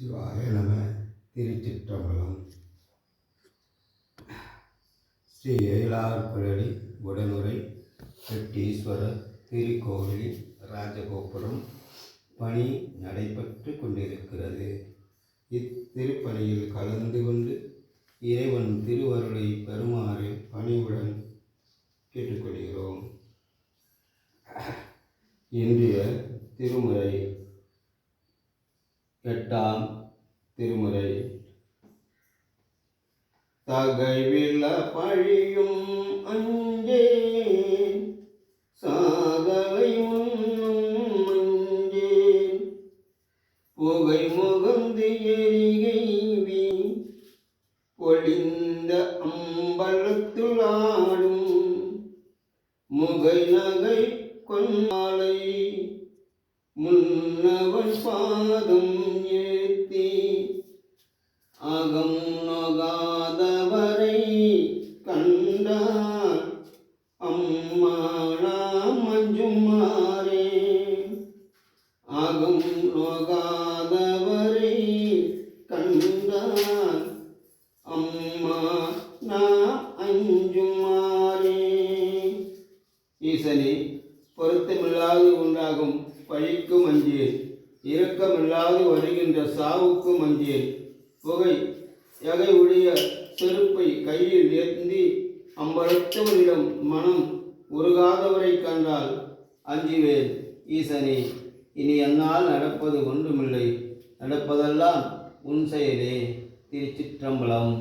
சிவாய நம திருச்சிற்றம்பலம். ஸ்ரீ ஏழார்குழலி உடனுரை செட்டீஸ்வரர் திருக்கோவில் ராஜகோபுரம் பணி நடைபெற்று கொண்டிருக்கிறது. இத்திருப்பணியில் கலந்து கொண்டு இறைவன் திருவருளை பெறுமாறு பணிவுடன் கேட்டுக்கொள்கிறோம். இன்றைய திருமுறை எட்டாம் திருமுறை. தகைவில்ல பழியும் அஞ்சே சாதலை அஞ்சே புகை முகந்து எரிகை வீ பொழிந்த அம்பலத்துளாடும் முகை நகை கொன்னாலை முன்னவன் பாதம் ஏத்தி அகம் நோகாதவரை கண்டார். அம்மாளா மஞ்சுமாரே அகம் நோகாதவரை கண்டார். அம்மா நான் அஞ்சுமாரே ஈசனே பொருத்தமில்லாது உண்டாகும் பழிக்கும் அஞ்சேன் இரக்கமில்லாது வருகின்ற சாவுக்கும் அஞ்சேன் புகை எகை உடைய செருப்பை கையில் ஏந்தி அம்பலத்தவனிடம் மனம் உருகாதவரை கண்டால் அஞ்சுவேன் ஈசனே. இனி என்னால் நடப்பது ஒன்றுமில்லை. நடப்பதெல்லாம் உன் செயலே. திருச்சிற்றம்பலம்.